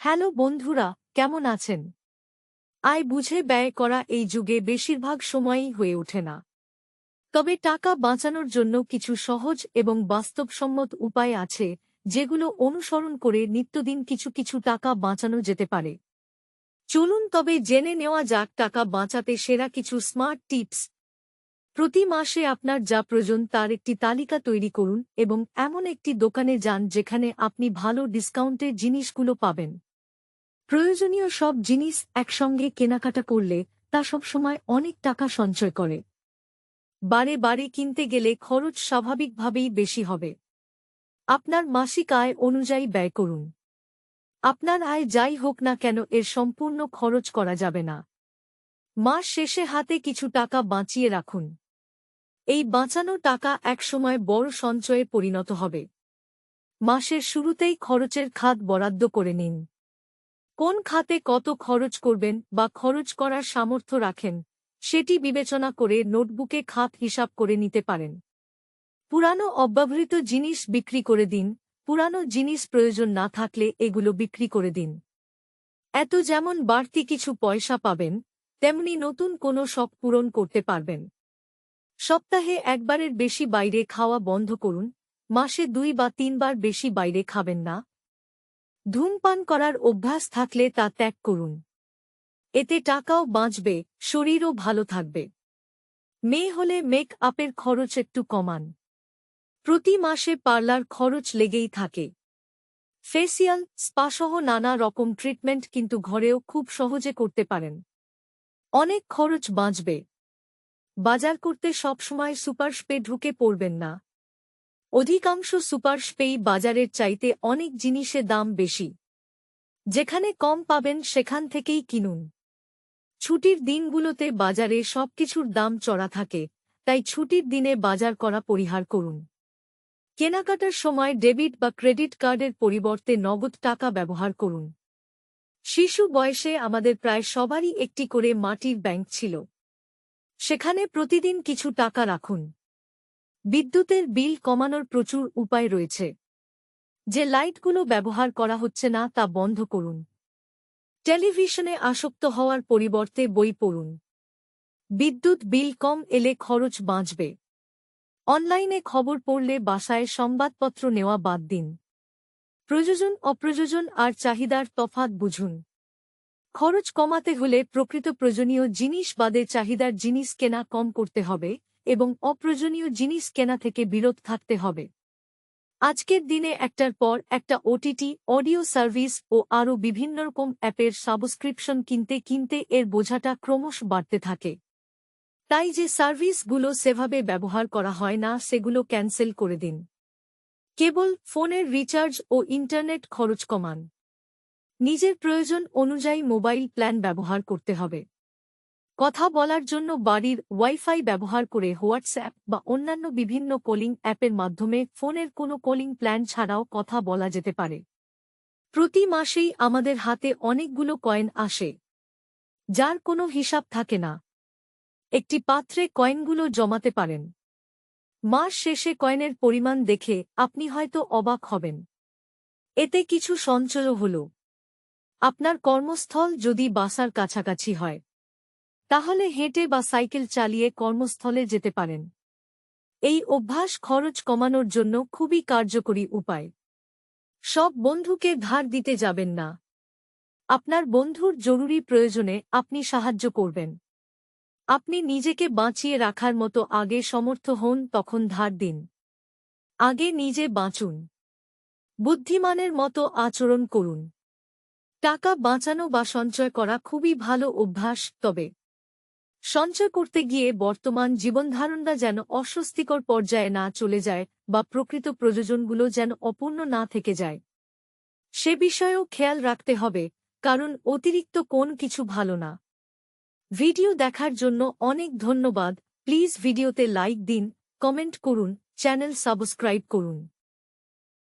Hello বন্ধুরা, কেমন আছেন? আয় বুঝে ব্যয় করা এই যুগে বেশিরভাগ সময়ই হয়ে ওঠে না। তবে টাকা বাঁচানোর জন্য কিছু সহজ এবং বাস্তবসম্মত উপায় আছে, যেগুলো অনুসরণ করে নিত্যদিন কিছু কিছু টাকা বাঁচানো যেতে পারে। চলুন তবে জেনে নেওয়া যাক টাকা বাঁচাতে সেরা কিছু স্মার্ট টিপস। প্রতি মাসে আপনার যা প্রয়োজন তার একটি তালিকা তৈরি করুন এবং এমন একটি দোকানে যান যেখানে আপনি ভালো ডিসকাউন্টের জিনিসগুলো পাবেন। প্রয়োজনীয় সব জিনিস একসঙ্গে কেনাকাটা করলে তা সবসময় অনেক টাকা সঞ্চয় করে। বারে বারে কিনতে গেলে খরচ স্বাভাবিকভাবেই বেশি হবে। আপনার মাসিক আয় অনুযায়ী ব্যয় করুন। আপনার আয় যাই হোক না কেন এর সম্পূর্ণ খরচ করা যাবে না। মাস শেষে হাতে কিছু টাকা বাঁচিয়ে রাখুন। এই বাঁচানো টাকা একসময় বড় সঞ্চয়ে পরিণত হবে। মাসের শুরুতেই খরচের খাত বরাদ্দ করে নিন। কোন খাতে কত খরচ করবেন বা খরচ করার সামর্থ্য রাখেন, সেটি বিবেচনা করে নোটবুকে খাত হিসাব করে নিতে পারেন। পুরানো অব্যবহৃত জিনিস বিক্রি করে দিন, পুরানো জিনিস প্রয়োজন না থাকলে এগুলো বিক্রি করে দিন। এত যেমন বাড়তি কিছু পয়সা পাবেন, তেমনি নতুন কোনো শখ পূরণ করতে পারবেন। সপ্তাহে একবারের বেশি বাইরে খাওয়া বন্ধ করুন, মাসে দুই বা তিনবার বেশি বাইরে খাবেন না ধূমপান করার অভ্যাস থাকলে তা ত্যাগ করুন। এতে টাকাও বাঁচবে, শরীরও ভালো থাকবে। মেয়ে হলে মেক আপের খরচ একটু কমান। প্রতি মাসে পার্লার খরচ লেগেই থাকে। ফেসিয়াল স্পাসহ নানা রকম ট্রিটমেন্ট কিন্তু ঘরেও খুব সহজে করতে পারেন। অনেক খরচ বাঁচবে। বাজার করতে সবসময় সুপার স্পে ঢুকে পড়বেন না। অধিকাংশ সুপার স্পেই বাজারের চাইতে অনেক জিনিসে দাম বেশি। যেখানে কম পাবেন সেখান থেকেই কিনুন। ছুটির দিনগুলোতে বাজারে সবকিছুর দাম চড়া থাকে, তাই ছুটির দিনে বাজার করা পরিহার করুন। কেনাকাটার সময় ডেবিট বা ক্রেডিট কার্ডের পরিবর্তে নগদ টাকা ব্যবহার করুন। শিশু বয়সে আমাদের প্রায় সবারই একটি করে মাটির ব্যাংক ছিল। সেখানে প্রতিদিন কিছু টাকা রাখুন। বিদ্যুতের বিল কমানোর প্রচুর উপায় রয়েছে। যে লাইটগুলো ব্যবহার করা হচ্ছে না তা বন্ধ করুন। টেলিভিশনে আসক্ত হওয়ার পরিবর্তে বই পড়ুন। বিদ্যুৎ বিল কম এলে খরচ বাঁচবে। অনলাইনে খবর পড়লে বাসায় সংবাদপত্র নেওয়া বাদ দিন। প্রযোজন, অপ্রযোজন আর চাহিদার তফাত বুঝুন। খরচ কমাতে হলে প্রকৃত প্রয়োজনীয় জিনিস বাদে চাহিদার জিনিস কেনা কম করতে হবে। এবং অপ্রয়োজনীয় জিনিস কেনা থেকে বিরত থাকতে হবে। আজকের দিনে একটার পর একটা ওটিটি, অডিও সার্ভিস ও আরও বিভিন্ন রকম অ্যাপের সাবস্ক্রিপশন কিনতে কিনতে এর বোঝাটা ক্রমশ বাড়তে থাকে। তাই যে সার্ভিসগুলো সেভাবে ব্যবহার করা হয় না, সেগুলো ক্যান্সেল করে দিন। কেবল ফোনের রিচার্জ ও ইন্টারনেট খরচ কমান। নিজের প্রয়োজন অনুযায়ী মোবাইল প্ল্যান ব্যবহার করতে হবে। কথা বলার জন্য বাড়ির ওয়াইফাই ব্যবহার করে হোয়াটসঅ্যাপ বা অন্যান্য বিভিন্ন কলিং অ্যাপের মাধ্যমে ফোনের কোনো কলিং প্ল্যান ছাড়াও কথা বলা যেতে পারে। প্রতি মাসেই আমাদের হাতে অনেকগুলো কয়েন আসে, যার কোনো হিসাব থাকে না। একটি পাত্রে কয়েনগুলো জমাতে পারেন। মাস শেষে কয়েনের পরিমাণ দেখে আপনি হয়তো অবাক হবেন। এতে কিছু সঞ্চয় হল। আপনার কর্মস্থল যদি বাসার কাছাকাছি হয়। তাহলে হেঁটে বা সাইকেল চালিয়ে কর্মস্থলে যেতে পারেন। এই অভ্যাস খরচ কমানোর জন্য খুবই কার্যকরী উপায়। সব বন্ধুকে ধার দিতে যাবেন না। আপনার বন্ধুর জরুরি প্রয়োজনে আপনি সাহায্য করবেন। আপনি নিজেকে বাঁচিয়ে রাখার মতো আগে সমর্থ হন তখন ধার দিন। আগে নিজে বাঁচুন। বুদ্ধিমানের মতো আচরণ করুন। টাকা বাঁচানো বা সঞ্চয় করা খুবই ভালো অভ্যাস, তবে সঞ্চয় করতে গিয়ে বর্তমান জীবনধারণরা যেন অস্বস্তিকর পর্যায়ে না চলে যায় বা প্রকৃত প্রয়োজনগুলো যেন অপূর্ণ না থেকে যায়। সে বিষয়েও খেয়াল রাখতে হবে, কারণ অতিরিক্ত কোন কিছু ভালো না। ভিডিও দেখার জন্য অনেক ধন্যবাদ। প্লিজ ভিডিওতে লাইক দিন, কমেন্ট করুন, চ্যানেল সাবস্ক্রাইব করুন।